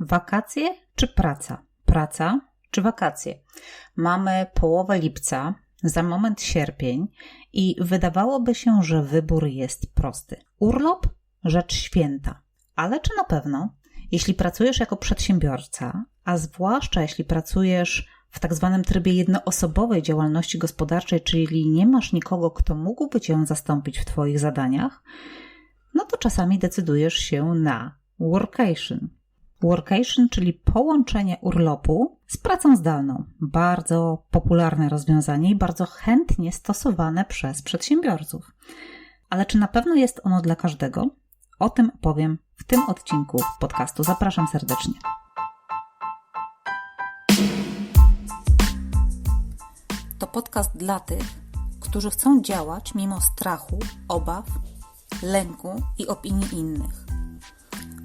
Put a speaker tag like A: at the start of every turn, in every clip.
A: Wakacje czy praca? Praca czy wakacje? Mamy połowę lipca, za moment sierpień i wydawałoby się, że wybór jest prosty. Urlop rzecz święta. Ale czy na pewno? Jeśli pracujesz jako przedsiębiorca, a zwłaszcza jeśli pracujesz w tak zwanym trybie jednoosobowej działalności gospodarczej, czyli nie masz nikogo, kto mógłby cię zastąpić w Twoich zadaniach, no to czasami decydujesz się na workation. Workation, czyli połączenie urlopu z pracą zdalną. Bardzo popularne rozwiązanie i bardzo chętnie stosowane przez przedsiębiorców. Ale czy na pewno jest ono dla każdego? O tym opowiem w tym odcinku podcastu. Zapraszam serdecznie. To podcast dla tych, którzy chcą działać mimo strachu, obaw, lęku i opinii innych.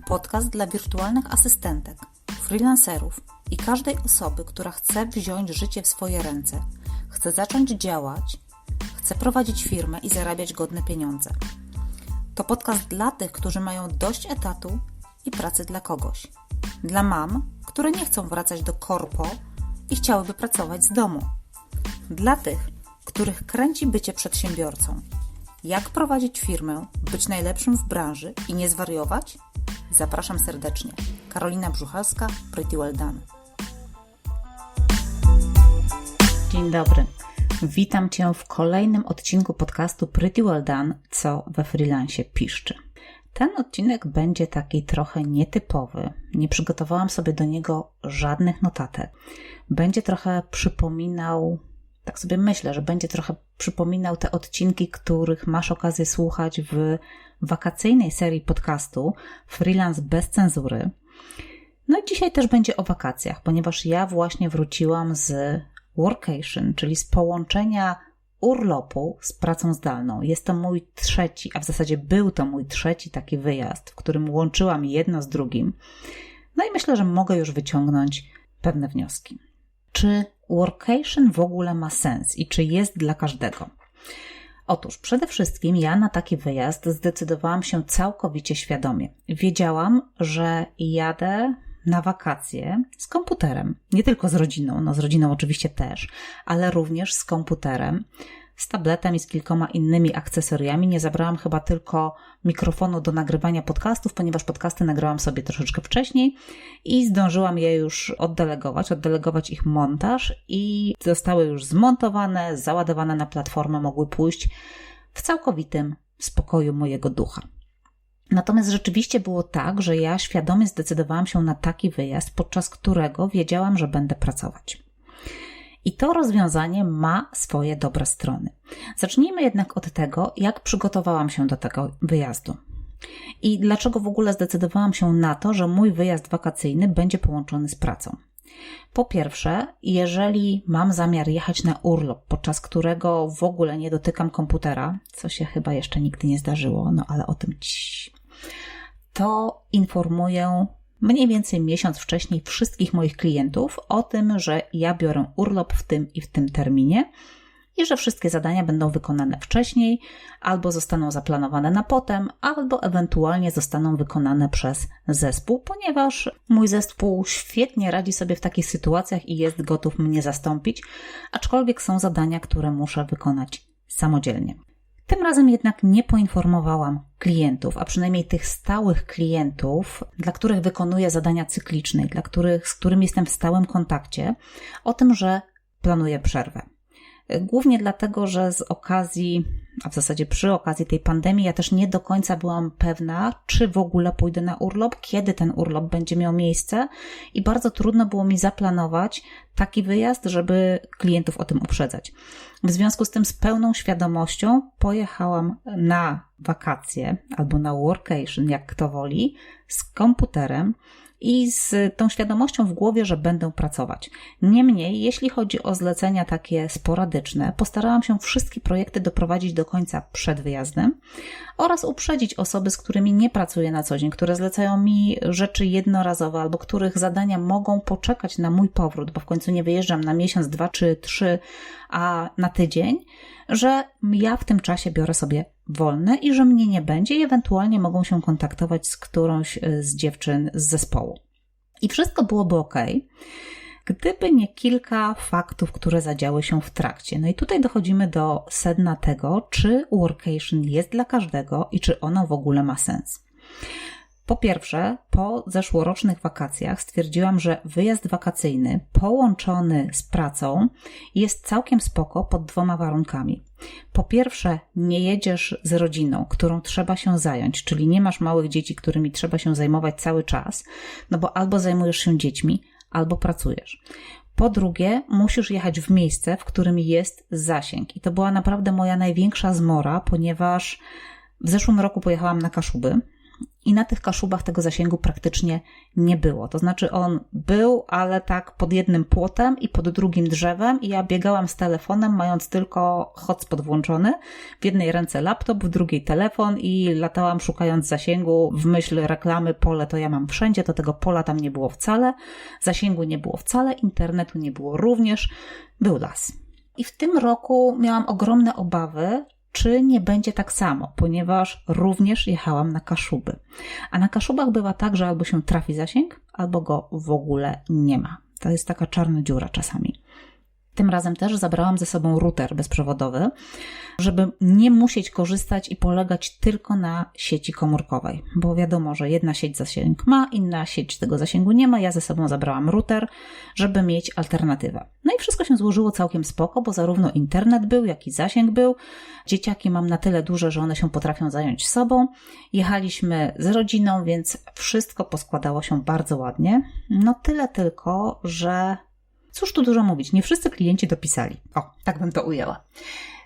A: Podcast dla wirtualnych asystentek, freelancerów i każdej osoby, która chce wziąć życie w swoje ręce, chce zacząć działać, chce prowadzić firmę i zarabiać godne pieniądze. To podcast dla tych, którzy mają dość etatu i pracy dla kogoś. Dla mam, które nie chcą wracać do korpo i chciałyby pracować z domu. Dla tych, których kręci bycie przedsiębiorcą. Jak prowadzić firmę, być najlepszym w branży i nie zwariować? Zapraszam serdecznie. Karolina Brzuchalska, Pretty Well Done. Dzień dobry. Witam Cię w kolejnym odcinku podcastu Pretty Well Done, co we freelancie piszczy. Ten odcinek będzie taki trochę nietypowy. Nie przygotowałam sobie do niego żadnych notatek. Będzie trochę przypominał, tak sobie myślę, że będzie trochę przypominał te odcinki, których masz okazję słuchać w wakacyjnej serii podcastu Freelance bez cenzury. No i dzisiaj też będzie o wakacjach, ponieważ ja właśnie wróciłam z workation, czyli z połączenia urlopu z pracą zdalną. Jest to mój trzeci, a w zasadzie był to mój trzeci taki wyjazd, w którym łączyłam jedno z drugim. No i myślę, że mogę już wyciągnąć pewne wnioski. Czy workation w ogóle ma sens i czy jest dla każdego? Otóż przede wszystkim ja na taki wyjazd zdecydowałam się całkowicie świadomie. Wiedziałam, że jadę na wakacje z komputerem. Nie tylko z rodziną, no z rodziną oczywiście też, ale również z komputerem, z tabletem i z kilkoma innymi akcesoriami. Nie zabrałam chyba tylko mikrofonu do nagrywania podcastów, ponieważ podcasty nagrałam sobie troszeczkę wcześniej i zdążyłam je już oddelegować, oddelegować ich montaż i zostały już zmontowane, załadowane na platformę, mogły pójść w całkowitym spokoju mojego ducha. Natomiast rzeczywiście było tak, że ja świadomie zdecydowałam się na taki wyjazd, podczas którego wiedziałam, że będę pracować. I to rozwiązanie ma swoje dobre strony. Zacznijmy jednak od tego, jak przygotowałam się do tego wyjazdu. I dlaczego w ogóle zdecydowałam się na to, że mój wyjazd wakacyjny będzie połączony z pracą. Po pierwsze, jeżeli mam zamiar jechać na urlop, podczas którego w ogóle nie dotykam komputera, co się chyba jeszcze nigdy nie zdarzyło, no ale o tym ci, to informuję mniej więcej miesiąc wcześniej wszystkich moich klientów o tym, że ja biorę urlop w tym i w tym terminie i że wszystkie zadania będą wykonane wcześniej, albo zostaną zaplanowane na potem, albo ewentualnie zostaną wykonane przez zespół, ponieważ mój zespół świetnie radzi sobie w takich sytuacjach i jest gotów mnie zastąpić, aczkolwiek są zadania, które muszę wykonać samodzielnie. Tym razem jednak nie poinformowałam klientów, a przynajmniej tych stałych klientów, dla których wykonuję zadania cykliczne, dla których, z którymi jestem w stałym kontakcie, o tym, że planuję przerwę. Głównie dlatego, że z okazji, a w zasadzie przy okazji tej pandemii, ja też nie do końca byłam pewna, czy w ogóle pójdę na urlop, kiedy ten urlop będzie miał miejsce, i bardzo trudno było mi zaplanować taki wyjazd, żeby klientów o tym uprzedzać. W związku z tym, z pełną świadomością pojechałam na wakacje albo na workation, jak kto woli, z komputerem i z tą świadomością w głowie, że będę pracować. Niemniej, jeśli chodzi o zlecenia takie sporadyczne, postarałam się wszystkie projekty doprowadzić do końca przed wyjazdem oraz uprzedzić osoby, z którymi nie pracuję na co dzień, które zlecają mi rzeczy jednorazowe albo których zadania mogą poczekać na mój powrót, bo w końcu nie wyjeżdżam na miesiąc, dwa czy trzy, a na tydzień, że ja w tym czasie biorę sobie wolne i że mnie nie będzie i ewentualnie mogą się kontaktować z którąś z dziewczyn z zespołu. I wszystko byłoby ok, gdyby nie kilka faktów, które zadziały się w trakcie. No i tutaj dochodzimy do sedna tego, czy workation jest dla każdego i czy ono w ogóle ma sens. Po pierwsze, po zeszłorocznych wakacjach stwierdziłam, że wyjazd wakacyjny połączony z pracą jest całkiem spoko pod dwoma warunkami. Po pierwsze, nie jedziesz z rodziną, którą trzeba się zająć, czyli nie masz małych dzieci, którymi trzeba się zajmować cały czas, no bo albo zajmujesz się dziećmi, albo pracujesz. Po drugie, musisz jechać w miejsce, w którym jest zasięg. I to była naprawdę moja największa zmora, ponieważ w zeszłym roku pojechałam na Kaszuby i na tych kaszubach tego zasięgu praktycznie nie było. To znaczy on był, ale tak pod jednym płotem i pod drugim drzewem i ja biegałam z telefonem, mając tylko hotspot włączony. W jednej ręce laptop, w drugiej telefon i latałam szukając zasięgu w myśl reklamy pole to ja mam wszędzie, to tego pola tam nie było wcale, zasięgu nie było wcale, internetu nie było również, był las. I w tym roku miałam ogromne obawy, czy nie będzie tak samo, ponieważ również jechałam na Kaszuby. A na Kaszubach bywa tak, że albo się trafi zasięg, albo go w ogóle nie ma. To jest taka czarna dziura czasami. Tym razem też zabrałam ze sobą router bezprzewodowy, żeby nie musieć korzystać i polegać tylko na sieci komórkowej, bo wiadomo, że jedna sieć zasięg ma, inna sieć tego zasięgu nie ma. Ja ze sobą zabrałam router, żeby mieć alternatywę. No i wszystko się złożyło całkiem spoko, bo zarówno internet był, jak i zasięg był. Dzieciaki mam na tyle duże, że one się potrafią zająć sobą. Jechaliśmy z rodziną, więc wszystko poskładało się bardzo ładnie. No tyle tylko, że Cóż tu dużo mówić, nie wszyscy klienci dopisali. O, tak bym to ujęła.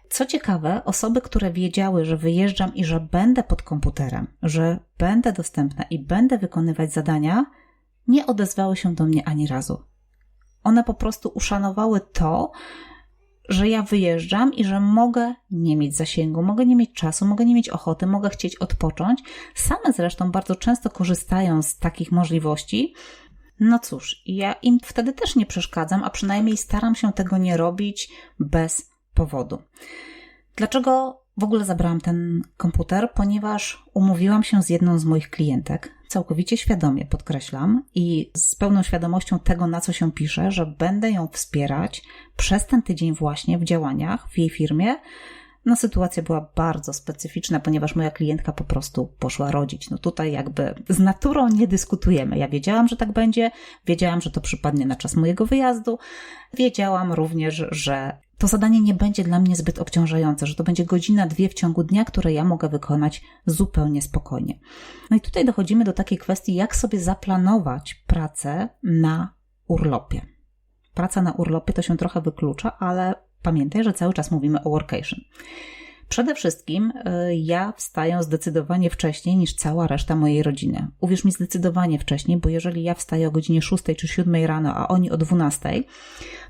A: Co ciekawe, osoby, które wiedziały, że wyjeżdżam i że będę pod komputerem, że będę dostępna i będę wykonywać zadania, nie odezwały się do mnie ani razu. One po prostu uszanowały to, że ja wyjeżdżam i że mogę nie mieć zasięgu, mogę nie mieć czasu, mogę nie mieć ochoty, mogę chcieć odpocząć. Same zresztą bardzo często korzystają z takich możliwości, no cóż, ja im wtedy też nie przeszkadzam, a przynajmniej staram się tego nie robić bez powodu. Dlaczego w ogóle zabrałam ten komputer? Ponieważ umówiłam się z jedną z moich klientek, całkowicie świadomie podkreślam, i z pełną świadomością tego, na co się pisze, że będę ją wspierać przez ten tydzień właśnie w działaniach w jej firmie, no sytuacja była bardzo specyficzna, ponieważ moja klientka po prostu poszła rodzić. No tutaj jakby z naturą nie dyskutujemy. Ja wiedziałam, że tak będzie, wiedziałam, że to przypadnie na czas mojego wyjazdu, wiedziałam również, że to zadanie nie będzie dla mnie zbyt obciążające, że to będzie godzina, dwie w ciągu dnia, które ja mogę wykonać zupełnie spokojnie. No i tutaj dochodzimy do takiej kwestii, jak sobie zaplanować pracę na urlopie. Praca na urlopie to się trochę wyklucza, ale Pamiętaj, że cały czas mówimy o workation. Przede wszystkim y, ja wstaję zdecydowanie wcześniej niż cała reszta mojej rodziny. Uwierz mi zdecydowanie wcześniej, bo jeżeli ja wstaję o godzinie 6 czy 7 rano, a oni o 12,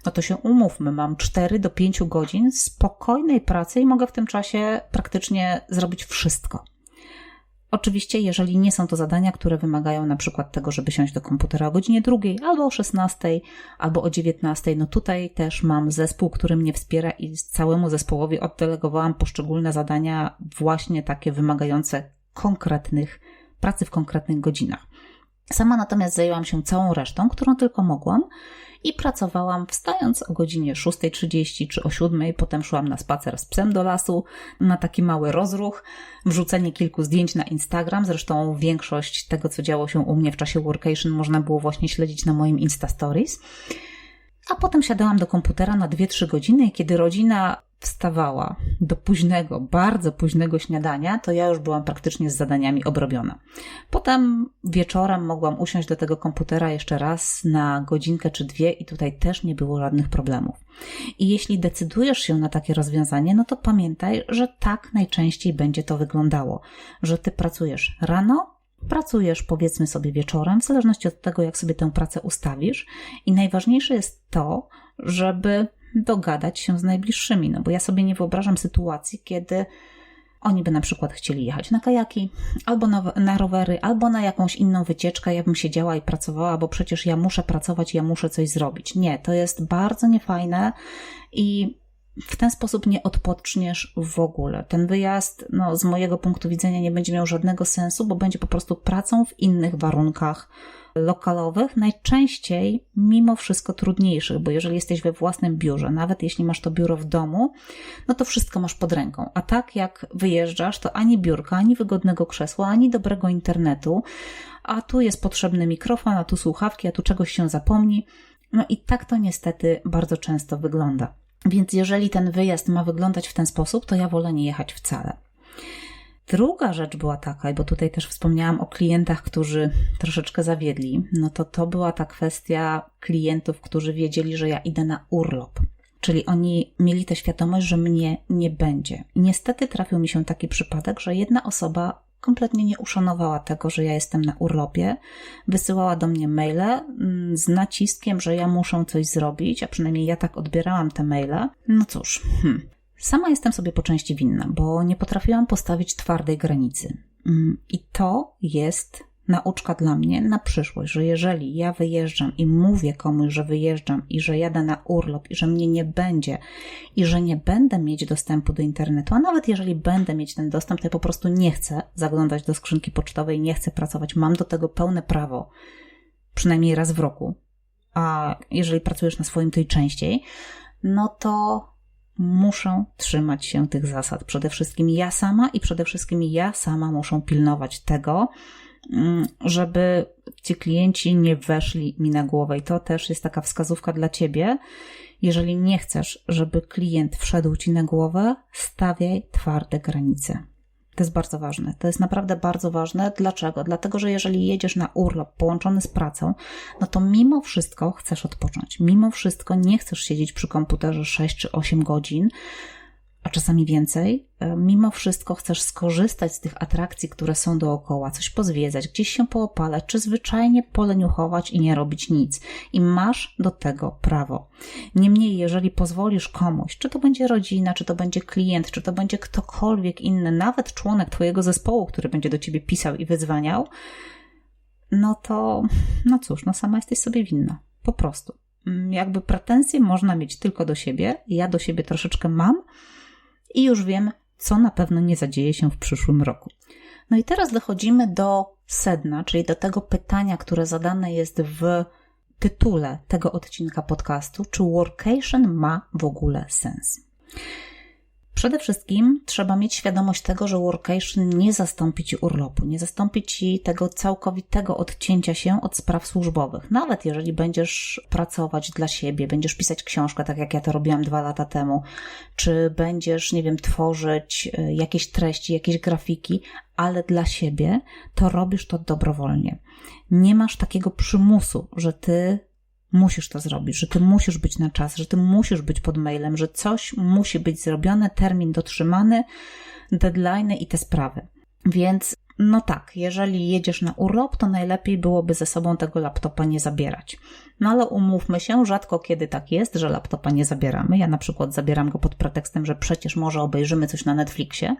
A: no to się umówmy, mam 4 do 5 godzin spokojnej pracy i mogę w tym czasie praktycznie zrobić wszystko. Oczywiście, jeżeli nie są to zadania, które wymagają na przykład tego, żeby siąść do komputera o godzinie drugiej, albo o 16, albo o 19, no tutaj też mam zespół, który mnie wspiera i całemu zespołowi oddelegowałam poszczególne zadania, właśnie takie wymagające konkretnych pracy w konkretnych godzinach. Sama natomiast zajęłam się całą resztą, którą tylko mogłam i pracowałam wstając o godzinie 6.30 czy o 7.00, potem szłam na spacer z psem do lasu, na taki mały rozruch, wrzucenie kilku zdjęć na Instagram, zresztą większość tego, co działo się u mnie w czasie workation można było właśnie śledzić na moim Insta Stories. A potem siadałam do komputera na 2-3 godziny kiedy rodzina wstawała do późnego, bardzo późnego śniadania, to ja już byłam praktycznie z zadaniami obrobiona. Potem wieczorem mogłam usiąść do tego komputera jeszcze raz na godzinkę czy dwie i tutaj też nie było żadnych problemów. I jeśli decydujesz się na takie rozwiązanie, no to pamiętaj, że tak najczęściej będzie to wyglądało, że ty pracujesz rano, pracujesz powiedzmy sobie wieczorem, w zależności od tego, jak sobie tę pracę ustawisz i najważniejsze jest to, żeby dogadać się z najbliższymi, no bo ja sobie nie wyobrażam sytuacji, kiedy oni by na przykład chcieli jechać na kajaki, albo na, na, rowery, albo na jakąś inną wycieczkę. Ja bym siedziała i pracowała, bo przecież ja muszę pracować, ja muszę coś zrobić. Nie, to jest bardzo niefajne i w ten sposób nie odpoczniesz w ogóle. Ten wyjazd, no, z mojego punktu widzenia, nie będzie miał żadnego sensu, bo będzie po prostu pracą w innych warunkach lokalowych, najczęściej mimo wszystko trudniejszych, bo jeżeli jesteś we własnym biurze, nawet jeśli masz to biuro w domu, no to wszystko masz pod ręką. A tak jak wyjeżdżasz, to ani biurka, ani wygodnego krzesła, ani dobrego internetu, a tu jest potrzebny mikrofon, a tu słuchawki, a tu czegoś się zapomni. No i tak to niestety bardzo często wygląda. Więc jeżeli ten wyjazd ma wyglądać w ten sposób, to ja wolę nie jechać wcale. Druga rzecz była taka, bo tutaj też wspomniałam o klientach, którzy troszeczkę zawiedli, no to to była ta kwestia klientów, którzy wiedzieli, że ja idę na urlop. Czyli oni mieli tę świadomość, że mnie nie będzie. I niestety trafił mi się taki przypadek, że jedna osoba kompletnie nie uszanowała tego, że ja jestem na urlopie. Wysyłała do mnie maile mm, z naciskiem, że ja muszę coś zrobić, a przynajmniej ja tak odbierałam te maile. No cóż, hmm. Sama jestem sobie po części winna, bo nie potrafiłam postawić twardej granicy. Mm, I to jest nauczka dla mnie na przyszłość, że jeżeli ja wyjeżdżam i mówię komuś, że wyjeżdżam i że jadę na urlop i że mnie nie będzie i że nie będę mieć dostępu do internetu, a nawet jeżeli będę mieć ten dostęp, to ja po prostu nie chcę zaglądać do skrzynki pocztowej, nie chcę pracować, mam do tego pełne prawo, przynajmniej raz w roku, a jeżeli pracujesz na swoim, to i częściej, no to muszę trzymać się tych zasad. Przede wszystkim ja sama i przede wszystkim ja sama muszę pilnować tego, Mm, żeby ci klienci nie weszli mi na głowę. I to też jest taka wskazówka dla ciebie. Jeżeli nie chcesz, żeby klient wszedł ci na głowę, stawiaj twarde granice. To jest bardzo ważne. To jest naprawdę bardzo ważne. Dlaczego? Dlatego, że jeżeli jedziesz na urlop połączony z pracą, no to mimo wszystko chcesz odpocząć. Mimo wszystko nie chcesz siedzieć przy komputerze 6 czy 8 godzin, a czasami więcej, e, mimo wszystko chcesz skorzystać z tych atrakcji, które są dookoła, coś pozwiedzać, gdzieś się poopalać, czy zwyczajnie poleniuchować i nie robić nic. I masz do tego prawo. Niemniej, jeżeli pozwolisz komuś, czy to będzie rodzina, czy to będzie klient, czy to będzie ktokolwiek inny, nawet członek Twojego zespołu, który będzie do Ciebie pisał i wyzwaniał, no to, no cóż, no sama jesteś sobie winna. Po prostu. Mm, jakby pretensje można mieć tylko do siebie. Ja do siebie troszeczkę mam, i już wiem, co na pewno nie zadzieje się w przyszłym roku. No i teraz dochodzimy do sedna, czyli do tego pytania, które zadane jest w tytule tego odcinka podcastu, czy workation ma w ogóle sens. Przede wszystkim trzeba mieć świadomość tego, że workation nie zastąpi ci urlopu, nie zastąpi ci tego całkowitego odcięcia się od spraw służbowych. Nawet jeżeli będziesz pracować dla siebie, będziesz pisać książkę, tak jak ja to robiłam dwa lata temu, czy będziesz, nie wiem, tworzyć e, jakieś treści, jakieś grafiki, ale dla siebie, to robisz to dobrowolnie. Nie masz takiego przymusu, że ty musisz to zrobić, że ty musisz być na czas, że ty musisz być pod mailem, że coś musi być zrobione, termin dotrzymany, deadline i te sprawy. Więc no tak, jeżeli jedziesz na urlop, to najlepiej byłoby ze sobą tego laptopa nie zabierać. No ale umówmy się, rzadko kiedy tak jest, że laptopa nie zabieramy. Ja na przykład zabieram go pod pretekstem, że przecież może obejrzymy coś na Netflixie.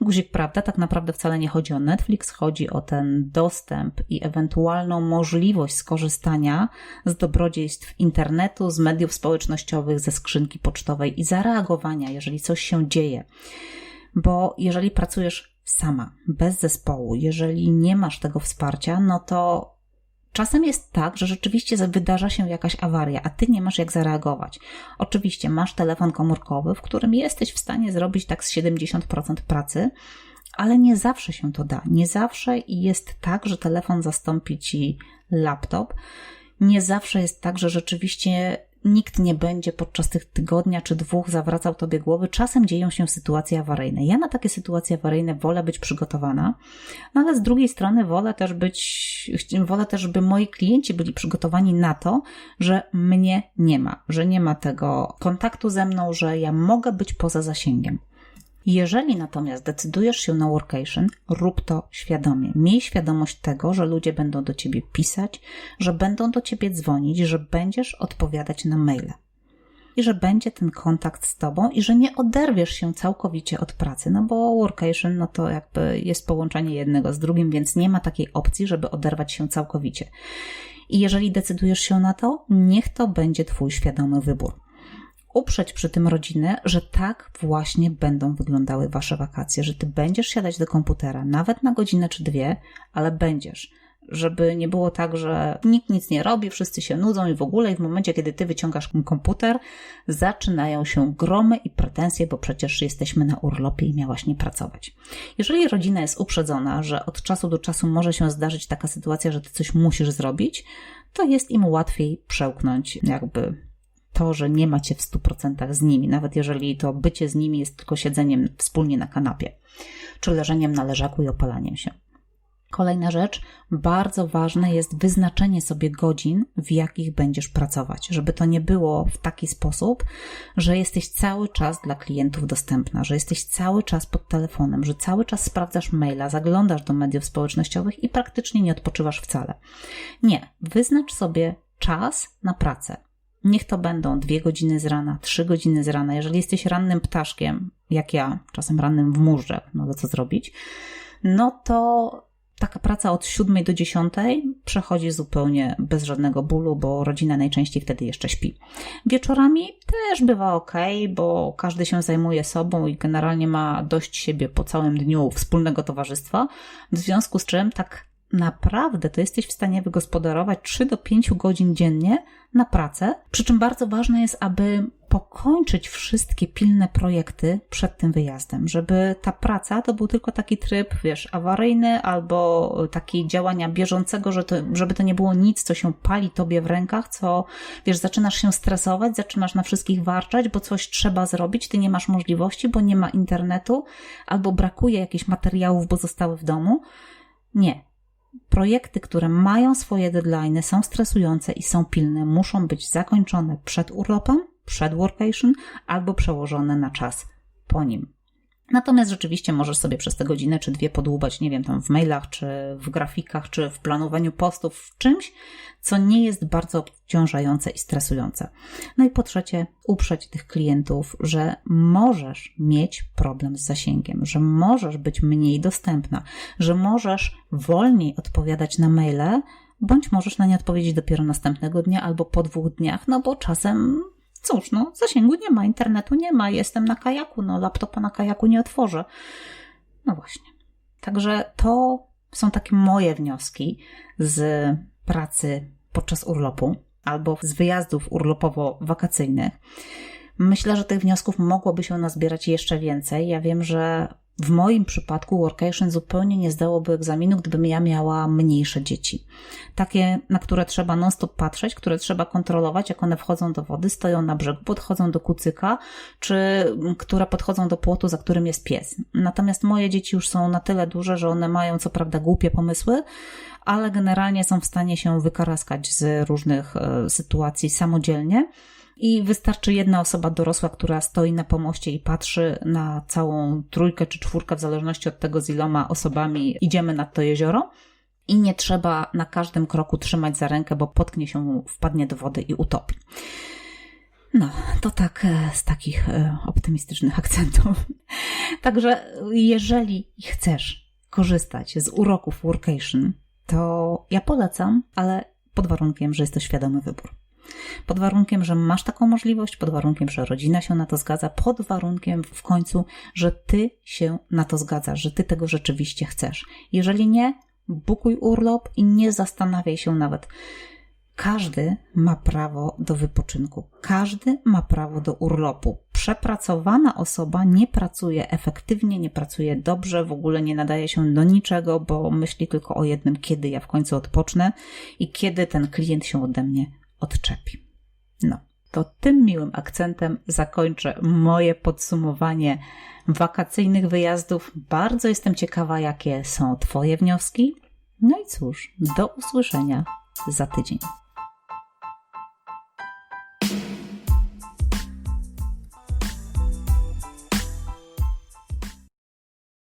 A: Guzik, prawda, tak naprawdę wcale nie chodzi o Netflix, chodzi o ten dostęp i ewentualną możliwość skorzystania z dobrodziejstw internetu, z mediów społecznościowych, ze skrzynki pocztowej i zareagowania, jeżeli coś się dzieje. Bo jeżeli pracujesz sama, bez zespołu, jeżeli nie masz tego wsparcia, no to czasem jest tak, że rzeczywiście wydarza się jakaś awaria, a ty nie masz jak zareagować. Oczywiście masz telefon komórkowy, w którym jesteś w stanie zrobić tak z 70% pracy, ale nie zawsze się to da. Nie zawsze jest tak, że telefon zastąpi ci laptop. Nie zawsze jest tak, że rzeczywiście nikt nie będzie podczas tych tygodnia czy dwóch zawracał tobie głowy. Czasem dzieją się sytuacje awaryjne. Ja na takie sytuacje awaryjne wolę być przygotowana, no ale z drugiej strony wolę też być, wolę też, by moi klienci byli przygotowani na to, że mnie nie ma, że nie ma tego kontaktu ze mną, że ja mogę być poza zasięgiem. Jeżeli natomiast decydujesz się na workation, rób to świadomie. Miej świadomość tego, że ludzie będą do ciebie pisać, że będą do ciebie dzwonić, że będziesz odpowiadać na maile. I że będzie ten kontakt z tobą i że nie oderwiesz się całkowicie od pracy, no bo workation no to jakby jest połączenie jednego z drugim, więc nie ma takiej opcji, żeby oderwać się całkowicie. I jeżeli decydujesz się na to, niech to będzie twój świadomy wybór uprzeć przy tym rodzinę, że tak właśnie będą wyglądały wasze wakacje, że ty będziesz siadać do komputera nawet na godzinę czy dwie, ale będziesz żeby nie było tak, że nikt nic nie robi, wszyscy się nudzą i w ogóle i w momencie, kiedy ty wyciągasz komputer, zaczynają się gromy i pretensje, bo przecież jesteśmy na urlopie i miałaś nie pracować. Jeżeli rodzina jest uprzedzona, że od czasu do czasu może się zdarzyć taka sytuacja, że ty coś musisz zrobić, to jest im łatwiej przełknąć jakby to, że nie macie w 100% z nimi, nawet jeżeli to bycie z nimi jest tylko siedzeniem wspólnie na kanapie, czy leżeniem na leżaku i opalaniem się. Kolejna rzecz, bardzo ważne jest wyznaczenie sobie godzin, w jakich będziesz pracować, żeby to nie było w taki sposób, że jesteś cały czas dla klientów dostępna, że jesteś cały czas pod telefonem, że cały czas sprawdzasz maila, zaglądasz do mediów społecznościowych i praktycznie nie odpoczywasz wcale. Nie, wyznacz sobie czas na pracę. Niech to będą dwie godziny z rana, trzy godziny z rana. Jeżeli jesteś rannym ptaszkiem, jak ja, czasem rannym w murze, no to co zrobić, no to taka praca od 7 do 10 przechodzi zupełnie bez żadnego bólu, bo rodzina najczęściej wtedy jeszcze śpi. Wieczorami też bywa ok, bo każdy się zajmuje sobą i generalnie ma dość siebie po całym dniu wspólnego towarzystwa, w związku z czym tak naprawdę to jesteś w stanie wygospodarować 3 do 5 godzin dziennie na pracę. Przy czym bardzo ważne jest, aby pokończyć wszystkie pilne projekty przed tym wyjazdem, żeby ta praca to był tylko taki tryb, wiesz, awaryjny albo taki działania bieżącego, że to, żeby to nie było nic, co się pali tobie w rękach, co, wiesz, zaczynasz się stresować, zaczynasz na wszystkich warczeć, bo coś trzeba zrobić, ty nie masz możliwości, bo nie ma internetu, albo brakuje jakichś materiałów, bo zostały w domu. Nie projekty, które mają swoje deadline, są stresujące i są pilne, muszą być zakończone przed urlopem, przed workation albo przełożone na czas po nim. Natomiast rzeczywiście możesz sobie przez te godzinę czy dwie podłubać, nie wiem, tam w mailach, czy w grafikach, czy w planowaniu postów, w czymś, co nie jest bardzo obciążające i stresujące. No i po trzecie, uprzeć tych klientów, że możesz mieć problem z zasięgiem, że możesz być mniej dostępna, że możesz wolniej odpowiadać na maile, bądź możesz na nie odpowiedzieć dopiero następnego dnia albo po dwóch dniach, no bo czasem cóż, no, zasięgu nie ma, internetu nie ma, jestem na kajaku, no, laptopa na kajaku nie otworzę. No właśnie. Także to są takie moje wnioski z pracy podczas urlopu albo z wyjazdów urlopowo-wakacyjnych. Myślę, że tych wniosków mogłoby się nazbierać jeszcze więcej. Ja wiem, że w moim przypadku workation zupełnie nie zdałoby egzaminu, gdybym ja miała mniejsze dzieci. Takie, na które trzeba non-stop patrzeć, które trzeba kontrolować, jak one wchodzą do wody, stoją na brzegu, podchodzą do kucyka, czy które podchodzą do płotu, za którym jest pies. Natomiast moje dzieci już są na tyle duże, że one mają co prawda głupie pomysły, ale generalnie są w stanie się wykaraskać z różnych e, sytuacji samodzielnie i wystarczy jedna osoba dorosła, która stoi na pomoście i patrzy na całą trójkę czy czwórkę, w zależności od tego, z iloma osobami idziemy nad to jezioro. I nie trzeba na każdym kroku trzymać za rękę, bo potknie się, wpadnie do wody i utopi. No, to tak e, z takich e, optymistycznych akcentów. Także jeżeli chcesz korzystać z uroków workation, to ja polecam, ale pod warunkiem, że jest to świadomy wybór. Pod warunkiem, że masz taką możliwość, pod warunkiem, że rodzina się na to zgadza, pod warunkiem w końcu, że ty się na to zgadzasz, że ty tego rzeczywiście chcesz. Jeżeli nie, bukuj urlop i nie zastanawiaj się nawet. Każdy ma prawo do wypoczynku, każdy ma prawo do urlopu. Przepracowana osoba nie pracuje efektywnie, nie pracuje dobrze, w ogóle nie nadaje się do niczego, bo myśli tylko o jednym, kiedy ja w końcu odpocznę i kiedy ten klient się ode mnie odczepi. No, to tym miłym akcentem zakończę moje podsumowanie wakacyjnych wyjazdów. Bardzo jestem ciekawa, jakie są Twoje wnioski. No i cóż, do usłyszenia za tydzień.